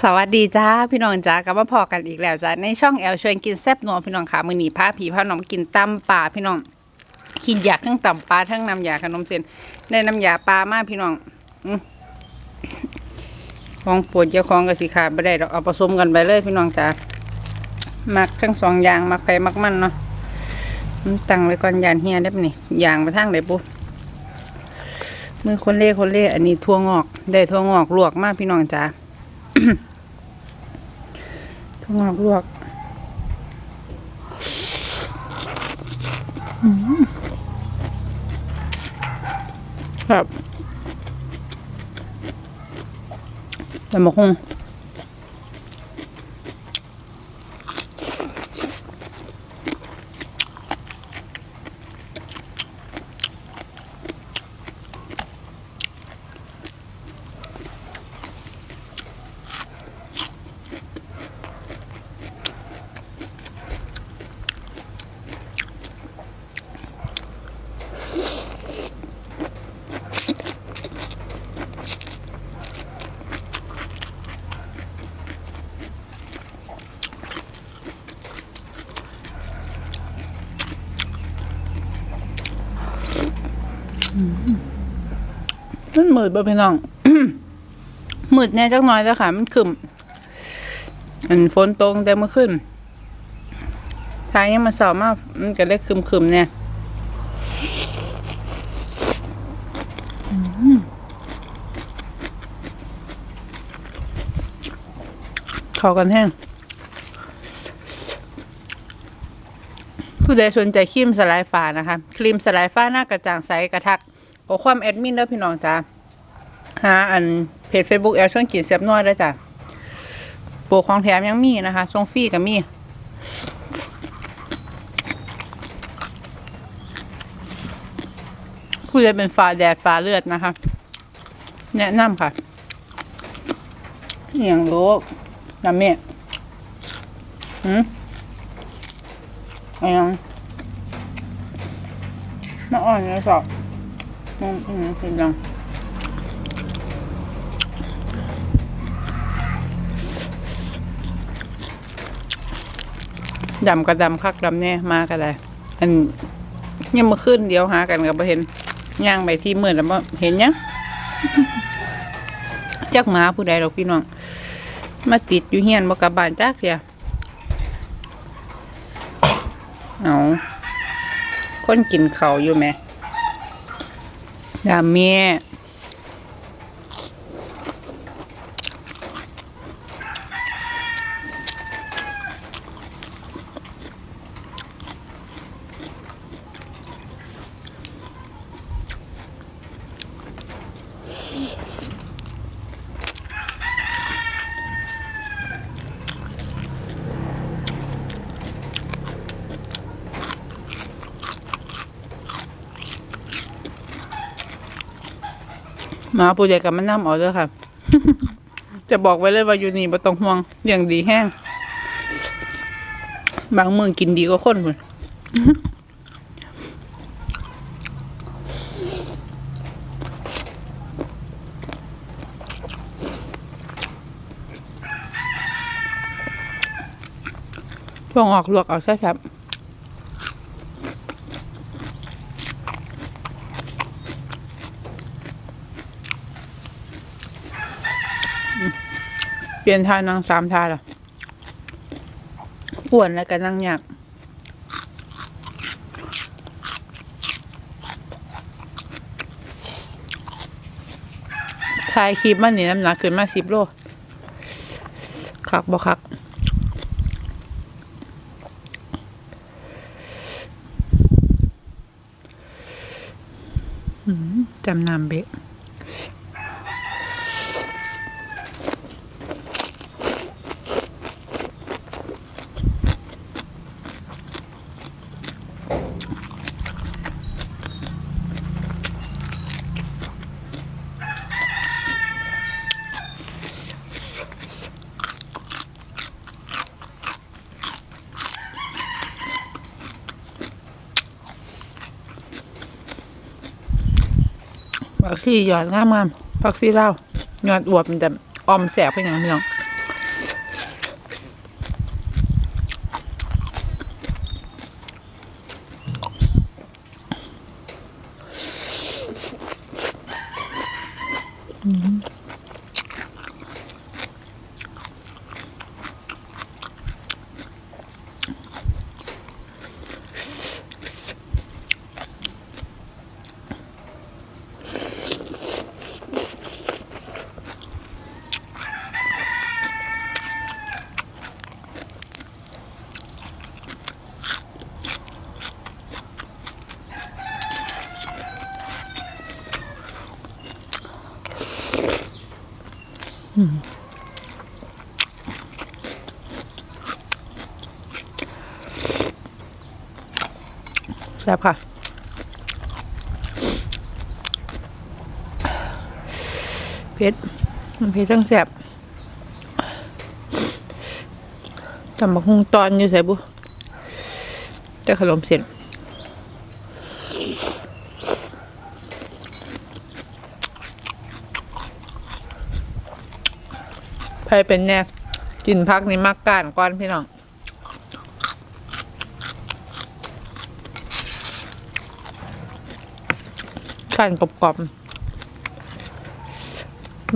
สวัสดีจ้าพี่น้องจ้ากลับมาพอกันอีกแล้วจ้าในช่องแอลชวนกินแซ่บนัวพี่น้องค่ะมือหนีผ้าผีผ้าหนอมกินตำปลาพี่น้องกินอยากทั้งตำปลาทั้งน้ำยาขนมเส้นได้น้ำยาปลามากพี่น้องอของปวดเจ้าของกับสิขาดไม่ได้ดอกเอาผสมกันไปเลยพี่น้องจ้ามักทั้งสองอย่างมักไปมักมันเนาะตั้งไว้ก่อนยานเฮียได้ปะนี่ยางไปทางไหนปุ๊มือคนเล่คนเล่อันนี้ทั่วงอก ได้ทั่วงอกลวกมากพี่น้องจ้า ถั่วงอกลวกครับแต่มกฮง มันมืดบ่พี่น้องมืดแน่จักหน่อยแล้วค่ะ มันขึ้นอันฝนตกแต่เมื่อขึ้นทางยังมาสอบมากมันก็เลยคึมคึมๆเนี่ยข้ากันแห้งผู้ใดสนใจครีมสลายฟ้านะคะ ครีมสลายฟ้าหน้ากระจ่างใสกระทัก ขอความแอดมินเด้อพี่น้องจ้าหาอันเพจ Facebook แอลช่วงกินเสียบน้อยได้จ้ะโปรของแถมยังมีนะคะส่งฟรีก็มีผู้ใดเป็นฟ้าแดดฟ้าเลือดนะคะ แนะนำค่ะอย่างรู้น้ำเมียหืมอะไรยังมาอ่อนเลยสอบ อืมอืมคือยังดำกับดำคักดำเนี่ยมากันเลยอันยังมาขึ้นเดียวหากันกับเห็นย่างไปที่มืดแล้วบ่เห็นยังจักหมาผู้ใดหรอกพี่น้อง มาติดอยู่เฮียนบ่กับบ้านจักเดียเอาคนกินเขาอยู่ไหม ดา มาปูใหญ่กับมันน้ำเอาเด้อค่ะ จะบอกไว้เลยว่าอยู่นี่บ่ต้องห่วงเลี้ยงดีแห้ง บางเมืองกินดีกว่าคนพุ่นช่วงออกลวกเอาใช่ครับ ลี่ยนท่านั่งสามท่าละอ้วนแล้วก็นั่งยากถ่ายคลิปมันนี่น้ำหนักขึ้นมาสิบโลคักบ่คักจำนำเบะ ผักชีหยอดงามงามผักชีเล่าหยอดอวบมันจะออมแสบเป็นอย่างเดียว แซ่บค่ะเผ็ดมันเผ็ดจังแซ่บตำบักฮุงตอนอยู่ใส่บุแต่ขนมเส้นใรเป็นแน่กินพักนี้มักก้านก้อนพี่น้องก้านกรอบๆ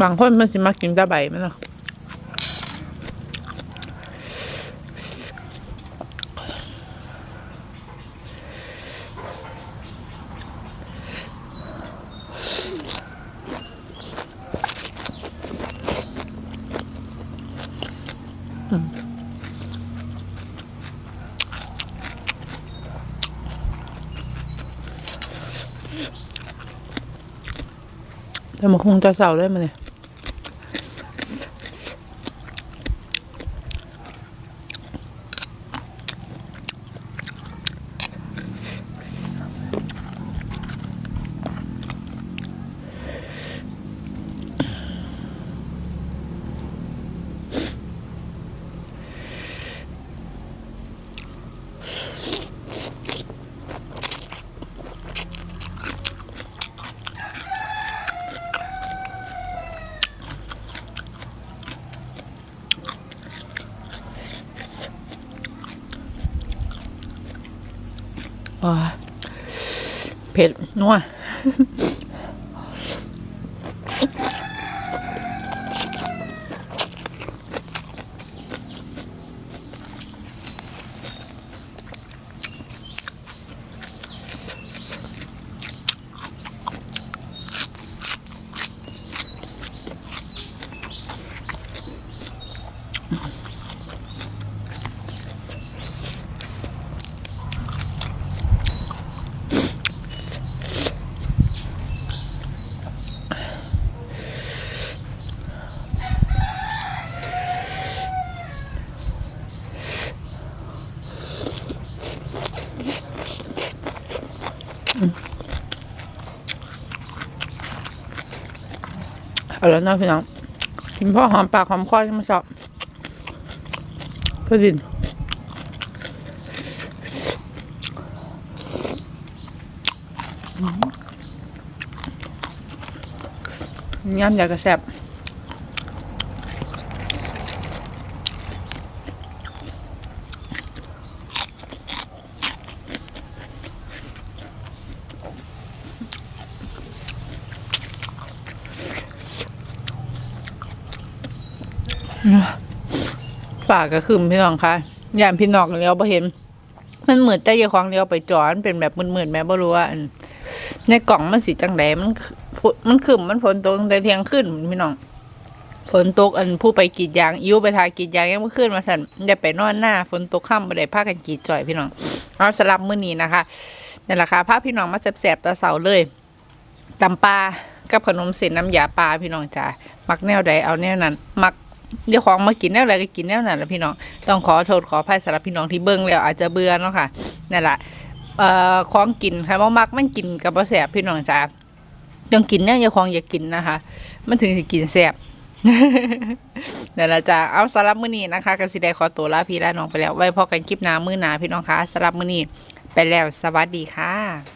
บางคนมันสิมากินตะใบมันเนาะ แต่มันคงจะเสาได้มาเลย Og pil nå. อร่อยนาะพี่น้องกินพ่อหอมปากหอมคอยังไม่ชอบก็ดินย่ำอยากกระแซบ ฝากกระคืมพี่น้องคะยามพี่น้องเลี้ยวบ่เห็น มันเหมือนแต่ยายของเลี้ยวไปจอนเป็นแบบมืดๆแม่บ่รู้ว่าอันในกล่องมันสีจังไดมันคือมันขึ้นมันฝนตกแต่เที่ยงขึ้นพี่น้องฝนตกอันผู้ไปกีดยางอิ้วไปทากีดยางยังเมื่อคืนมาสั่นอย่าไปนอนหน้าฝนตกค่ำบ่ได้พากันกีดจ่อยพี่น้องเอาสลับมื้อนี้นะคะนั่นแหละค่ะพาพี่น้องมาแสบๆตาเสาเลยตำปลากับขนมเส้นน้ำยาปลาพี่น้องจ้ามักแนวใดเอาแนวนั้น มัก เดี๋ยวของมากินแนวใดก็กินแนวนั้นแหละพี่น้อง ต้องขอโทษขออภัยสำหรับพี่น้องที่เบิ่งแล้วอาจจะเบื่อเนาะค่ะนั่นแหละเอ่อของกินค่ะว่ามักมันกินกับบ่แสบพี่น้องจ้าต้องกินเนี่ยอย่าของอย่ากินนะคะ มันถึงสิกินแสบนั่นแหละจ้าเอาสำหรับมื้อนี้นะคะกสิได้ขอตัวลาพี่ลาน้องไปแล้ว ไว้พอกันคลิปหน้ามื้อหน้าพี่น้องคะสำหรับมื้อนี้ไปแล้วสวัสดีค่ะ